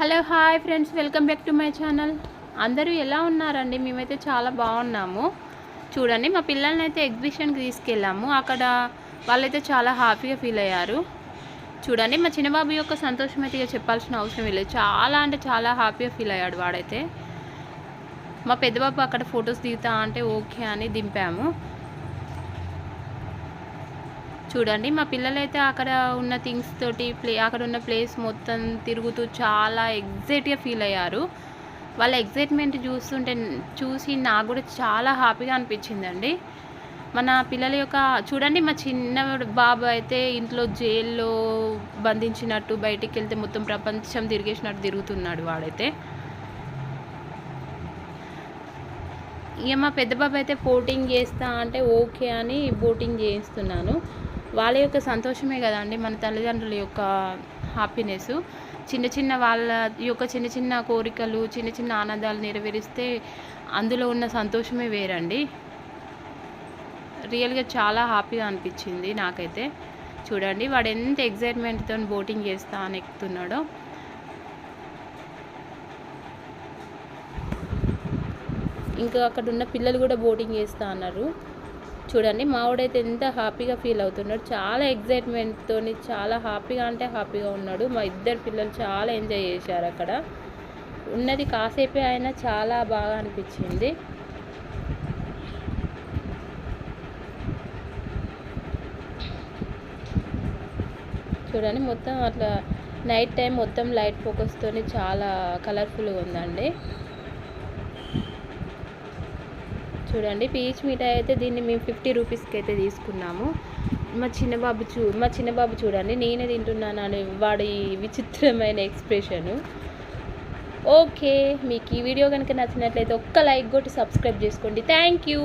Hello hi friends. Welcome back to my channel. అందరూ ఎలా ఉన్నారండి? మేమైతే చాలా బాగున్నాము. చూడండి మా పిల్లల్ని అయితే ఎగ్జిబిషన్కి తీసుకెళ్ళాము. అక్కడ వాళ్ళైతే చాలా హ్యాపీగా ఫీల్ అయ్యారు. చూడండి మా చిన్నబాబు యొక్క సంతోషం అయితే ఇక చెప్పాల్సిన అవసరం లేదు. చాలా అంటే చాలా హ్యాపీగా ఫీల్ అయ్యాడు వాడైతే. మా పెద్దబాబు అక్కడ ఫొటోస్ దిగుతా అంటే ఓకే అని దింపాము. చూడండి మా పిల్లలైతే అక్కడ ఉన్న థింగ్స్ తోటి ప్లే అక్కడ ఉన్న ప్లేస్ మొత్తం తిరుగుతూ చాలా ఎగ్జైట్గా ఫీల్ అయ్యారు. వాళ్ళ ఎగ్జైట్మెంట్ చూస్తుంటే చూసి నాకు కూడా చాలా హ్యాపీగా అనిపించిందండి. మన పిల్లల యొక్క చూడండి మా చిన్న బాబు అయితే ఇంట్లో జైల్లో బంధించినట్టు బయటికి వెళ్తే మొత్తం ప్రపంచం తిరిగేసినట్టు తిరుగుతున్నాడు వాడైతే. ఇక మా పెద్ద బాబు అయితే బోటింగ్ చేస్తా అంటే ఓకే అని బోటింగ్ చేయిస్తున్నాను వాళ్ళ యొక్క సంతోషమే కదండి మన తల్లిదండ్రుల యొక్క హ్యాపీనెస్ చిన్న చిన్న వాళ్ళ యొక్క చిన్న చిన్న కోరికలు చిన్న చిన్న ఆనందాలు నెరవేరిస్తే అందులో ఉన్న సంతోషమే వేరండి. రియల్గా చాలా హ్యాపీగా అనిపించింది నాకైతే. చూడండి వాడు ఎంత ఎగ్జైట్మెంట్తో బోటింగ్ చేస్తా అని ఎక్కుతున్నాడో ఇంకా అక్కడ ఉన్న పిల్లలు కూడా బోటింగ్ చేస్తా అన్నారు. చూడండి మావుడైతే ఎంత హ్యాపీగా ఫీల్ అవుతున్నాడు. చాలా ఎగ్జైట్మెంట్తో చాలా హ్యాపీగా అంటే హ్యాపీగా ఉన్నాడు. మా ఇద్దరు పిల్లలు చాలా ఎంజాయ్ చేశారు అక్కడ. ఉన్నది కాసేపే అయినా చాలా బాగా అనిపించింది. చూడండి మొత్తం అట్లా నైట్ టైం మొత్తం లైట్ ఫోకస్తో చాలా కలర్ఫుల్గా ఉందండి. చూడండి. పీచ్ మిఠాయి అయితే దీన్ని మేము ఫిఫ్టీ రూపీస్కి అయితే తీసుకున్నాము. మా చిన్నబాబు చూ మా చిన్నబాబు చూడండి. నేనే తింటున్నాను అని వాడి విచిత్రమైన ఎక్స్ప్రెషను. ఓకే మీకు ఈ వీడియో కనుక నచ్చినట్లయితే ఒక్క లైక్ కొట్టి సబ్స్క్రైబ్ చేసుకోండి. Thank you.